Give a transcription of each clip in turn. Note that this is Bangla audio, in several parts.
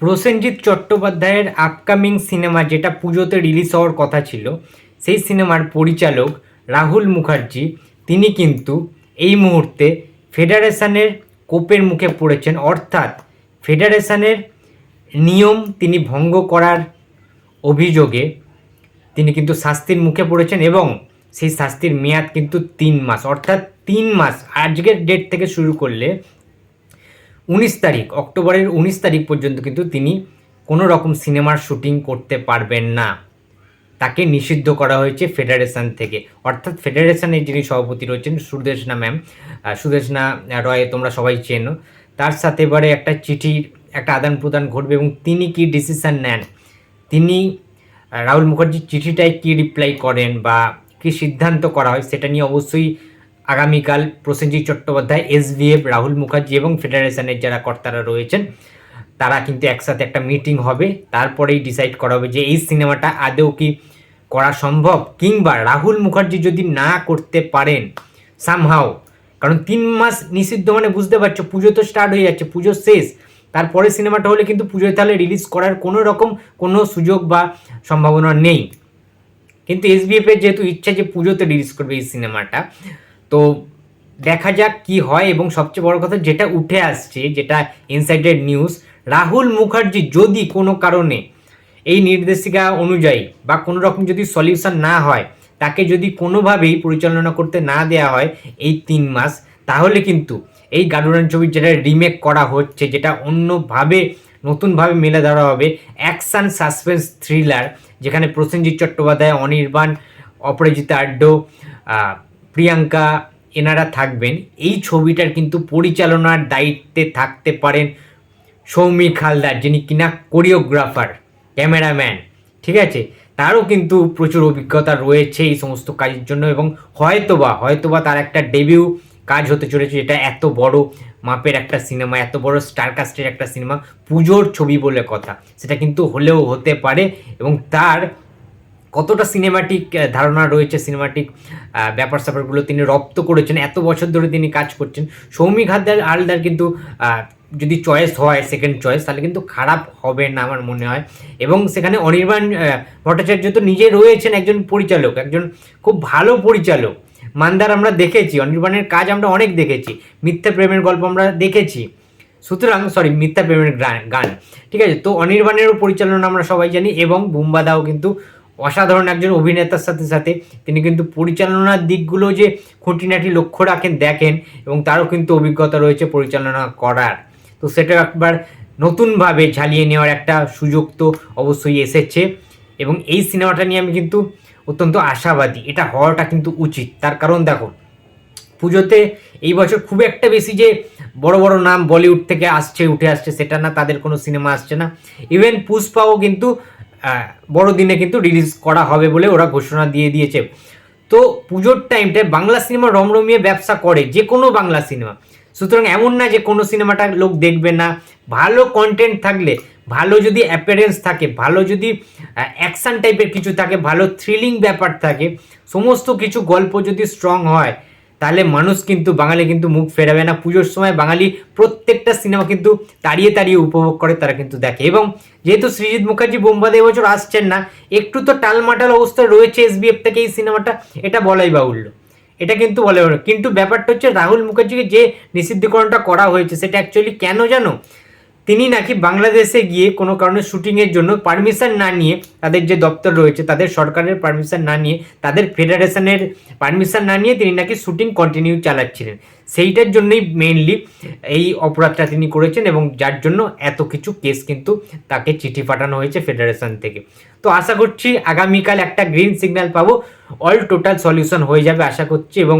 প্রসেনজিৎ চট্টোপাধ্যায়ের আপকামিং সিনেমা যেটা পুজোতে রিলিজ হওয়ার কথা ছিল, সেই সিনেমার পরিচালক রাহুল মুখার্জি, তিনি কিন্তু এই মুহূর্তে ফেডারেশনের কোপের মুখে পড়েছেন। অর্থাৎ ফেডারেশনের নিয়ম তিনি ভঙ্গ করার অভিযোগে তিনি কিন্তু শাস্তির মুখে পড়েছেন এবং সেই শাস্তির মেয়াদ কিন্তু তিন মাস। অর্থাৎ তিন মাস। আজকের ডেট থেকে শুরু করলে উনিশ তারিখ, অক্টোবরের উনিশ তারিখ পর্যন্ত কিন্তু তিনি কোনো রকম সিনেমার শুটিং করতে পারবেন না। তাকে নিষিদ্ধ করা হয়েছে ফেডারেশন থেকে। অর্থাৎ ফেডারেশনের যিনি সভাপতি রয়েছেন, সুদেশনা ম্যাম সুদেশনা রয়, তোমরা সবাই চেনো, তার সাথে এবারে একটা চিঠির একটা আদান প্রদান ঘটবে এবং তিনি কি ডিসিশন নেন? তিনি রাহুল মুখার্জির চিঠিটায় কী রিপ্লাই করেন বা কী সিদ্ধান্ত করা হয় সেটা নিয়ে অবশ্যই আগামীকাল প্রসেনজিৎ চট্টোপাধ্যায় এসভিএফ রাহুল মুখার্জি এবং ফেডারেশনের যারা কর্তারা রয়েছেন, তারা কিন্তু একসাথে একটা মিটিং হবে। তারপরেই ডিসাইড করা হবে যে এই সিনেমাটা আদৌ কি করা সম্ভব কিংবা রাহুল মুখার্জি যদি না করতে পারেন সামহাও কারণ তিন মাস নিষিদ্ধ মানে বুঝতে পারছ, পুজো তো স্টার্ট হয়ে যাচ্ছে, পুজো শেষ। তারপরে সিনেমাটা হলে কিন্তু পুজোয় তাহলে রিলিজ করার কোনো রকম কোনো সুযোগ বা সম্ভাবনা নেই। কিন্তু এসবিএফ এর যেহেতু ইচ্ছা যে পুজোতে রিলিজ করবে এই সিনেমাটা তো দেখা যাক কি হয় এবং সবচেয়ে বড় কথা যেটা উঠে আসছে, যেটা ইনসাইডেড নিউজ রাহুল মুখার্জি যদি কোনো কারণে এই নির্দেশিকা অনুযায়ী বা কোনো রকম যদি সলিউশন না হয়, তাকে যদি কোনোভাবেই পরিচালনা করতে না দেওয়া হয় এই তিন মাস, তাহলে কিন্তু এই গাডুরান ছবির যেটা রিমেক করা হচ্ছে, যেটা অন্যভাবে, নতুনভাবে মেলে ধরা হবে অ্যাকশন সাসপেন্স থ্রিলার যেখানে প্রসেনজিৎ চট্টোপাধ্যায়, অনির্বাণ, অপরাজিতা আড্ড প্রিয়াঙ্কা এনারা থাকবেন। এই ছবিটার কিন্তু পরিচালনার দায়িত্বে থাকতে পারেন সৌমিক হালদার যিনি কিনা কোরিওগ্রাফার, ক্যামেরাম্যান, ঠিক আছে? তারও কিন্তু প্রচুর অভিজ্ঞতা রয়েছে এই সমস্ত কাজের জন্য এবং হয়তোবা হয়তোবা তার একটা ডেবিউ কাজ হতে চলেছে যেটা এত বড় মাপের একটা সিনেমা, এত বড় স্টার কাস্টের একটা সিনেমা, পুজোর ছবি বলে কথা। সেটা কিন্তু হলেও হতে পারে এবং তার কতটা সিনেমাটিক ধারণা রয়েছে সিনেমাটিক ব্যাপার স্যাপারগুলো তিনি রপ্ত করেছেন, এত বছর ধরে তিনি কাজ করছেন। সৌমিক হালদার হালদার কিন্তু যদি চয়েস হয় সেকেন্ড চয়েস তাহলে কিন্তু খারাপ হবে না আমার মনে হয়। এবং সেখানে অনির্বাণ ভট্টাচার্য তো নিজে রয়েছেন একজন পরিচালক, একজন খুব ভালো পরিচালক। মান্দার আমরা দেখেছি, অনির্বাণের কাজ আমরা অনেক দেখেছি, মিথ্যা প্রেমের গল্প আমরা দেখেছি। সুতরাং সরি মিথ্যা প্রেমের গান। ঠিক আছে, তো অনির্বাণেরও পরিচালনা আমরা সবাই জানি এবং বুম্বাদাও কিন্তু অসাধারণ একজন অভিনেতার সাথে সাথে তিনি কিন্তু পরিচালনার দিকগুলো যে খুঁটিনাটি লক্ষ্য রাখেন, দেখেন এবং তারও কিন্তু অভিজ্ঞতা রয়েছে পরিচালনা করার। তো সেটা একবার নতুনভাবে ঝালিয়ে নেওয়ার একটা সুযোগ তো অবশ্যই এসেছে এবং এই সিনেমাটা নিয়ে আমি কিন্তু অত্যন্ত আশাবাদী। এটা হওয়াটা কিন্তু উচিত। তার কারণ দেখো, পুজোতে এই বছর খুব একটা বেশি যে বড় বড় নাম বলিউড থেকে আসছে, উঠে আসছে, সেটা না, তাদের কোনো সিনেমা আসছে না। ইভেন পুষ্পাও কিন্তু আহ, বড় দিনে কিন্তু রিলিজ করা হবে বলে ওরা ঘোষণা দিয়ে দিয়েছে। তো পুজোর টাইমটায় বাংলা সিনেমা রমরমিয়ে ব্যবসা করে যে কোনো বাংলা সিনেমা সুতরাং এমন না যে কোনো সিনেমাটা লোক দেখবে না। ভালো কন্টেন্ট থাকলে ভালো যদি অ্যাপিয়ারেন্স থাকে ভালো যদি অ্যাকশন টাইপের কিছু থাকে ভালো থ্রিলিং ব্যাপার থাকে সমস্ত কিছু গল্প যদি স্ট্রং হয় তাহলে মানুষ কিন্তু বাঙালি কিন্তু মুখ ফেরাবে না। পুজোর সময় বাঙালি প্রত্যেকটা সিনেমা কিন্তু তাড়িয়ে তাড়িয়ে উপভোগ করে, তারা কিন্তু দেখে। এবং যেহেতু সৃজিৎ মুখার্জি বোম্বাদে এবছর আসছেন না, একটু তো টালমাটাল অবস্থা রয়েছে এসবিএফ থেকে এই সিনেমাটা, এটা বলাই বাহুল্য। এটা কিন্তু বলে কিন্তু ব্যাপারটা হচ্ছে রাহুল মুখার্জিকে যে নিষিদ্ধকরণটা করা হয়েছে, সেটা অ্যাকচুয়ালি কেন জানো? তিনি নাকি বাংলাদেশে গিয়ে কোনো কারণে শুটিংয়ের জন্য পারমিশন না নিয়ে তাদের যে দপ্তর রয়েছে, তাদের সরকারের পারমিশন না নিয়ে, তাদের ফেডারেশনের পারমিশন না নিয়ে তিনি নাকি শুটিং কন্টিনিউ চালাচ্ছিলেন। সেইটার জন্যই মেইনলি এই অপরাধটা তিনি করেছেন এবং যার জন্য এত কিছু কেস কিন্তু তাকে চিঠি পাঠানো হয়েছে ফেডারেশন থেকে। তো আশা করছি আগামীকাল একটা গ্রিন সিগন্যাল পাবো অল টোটাল সলিউশন হয়ে যাবে আশা করছি এবং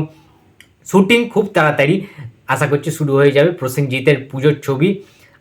শুটিং খুব তাড়াতাড়ি আশা করছি শুরু হয়ে যাবে। প্রসেনজিতের পুজোর ছবি